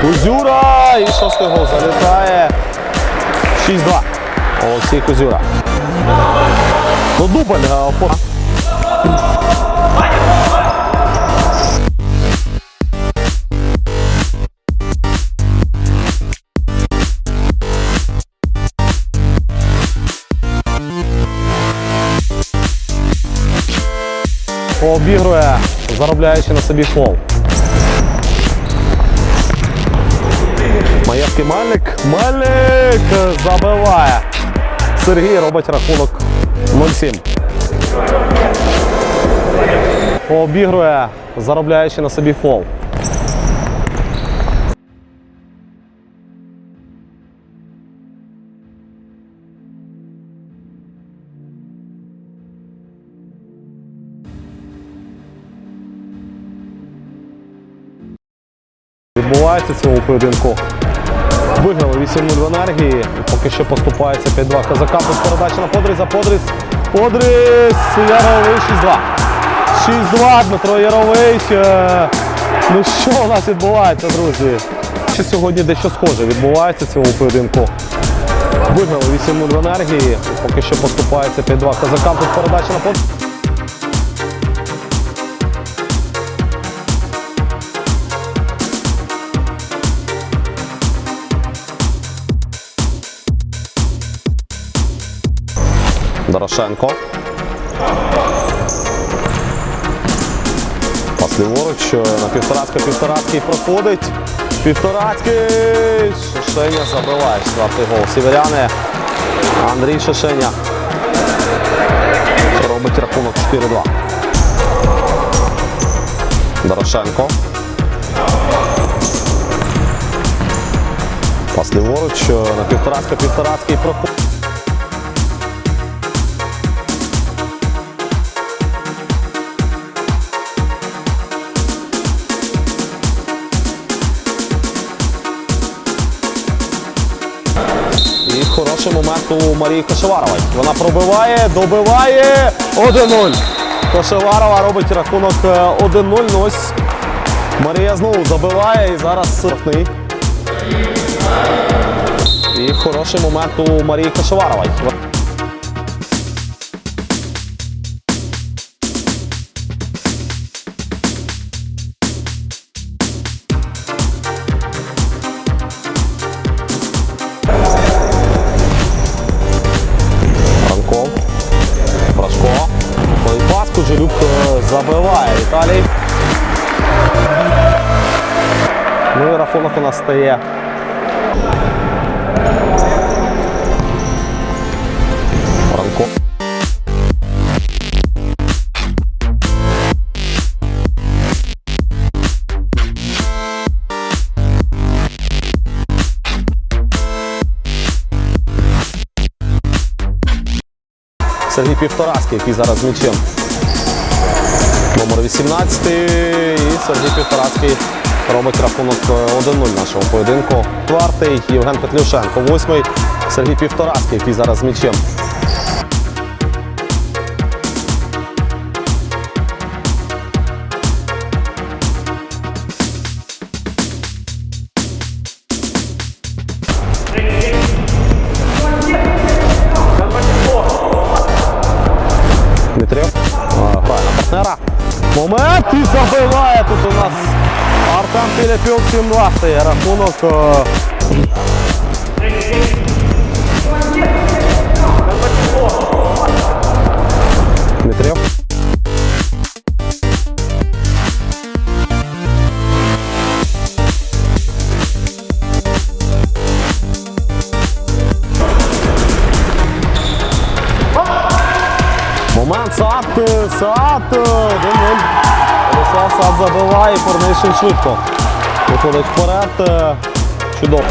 Кузюра! І шостий гол залітає. 6-2. Олексій Кузюра. Ну, дубль. е, по- Обігрує, заробляючи на собі фол. Маєвський Мельник. Мельник забиває. Сергій робить рахунок 0-7. Обігрує, заробляючи на собі фол. Відбувається в цьому поєдинку. Виграли 8-0 в енергії. Поки що поступається 5-2 козака. Без передачі на Подріза. Подріз. Подріз. Яровий 6-2. 6-2 Дмитро Яровий. Е, Ну що у нас відбувається, друзі? Ще сьогодні дещо схоже відбувається цьому поєдинку. Виграли 8-0 в енергії. Поки що поступається 5-2 козакам. Тут передача на Подріз. Дорошенко. Пас ліворуч на півторацька, півторацький проходить. Півторацький. Шишеня забиває. Четвертий гол. Сіверяни. Андрій Шишеня. Робить рахунок 4-2. Дорошенко. Пас ліворуч на півторацька, півторацький проходить. І хороший момент у Марії Кошеварової. Вона пробиває, добиває 1-0. Кошеварова робить рахунок е, 1-0. Ну, Ось Марія знову забиває і зараз штрафний. І хороший момент у Марії Кошеварової. Рахунок у нас стає. Сергій Півторацький, який зараз м'ячем. Номер 18 і Сергій Півторацький робить рахунок е, 1-0 нашого поєдинку. Четвертий Євген Петлюшенко. Восьмий Сергій Півторацький, який зараз з м'ячем. Момент і забиває тут у нас Артем Піляпюк 7-2 стає рахунок. е, Дмитрів. Момент Сад, Сад, 1-0. Владислав Сад забиває, Корнишин швидко. Виходить вперед. е, Чудово.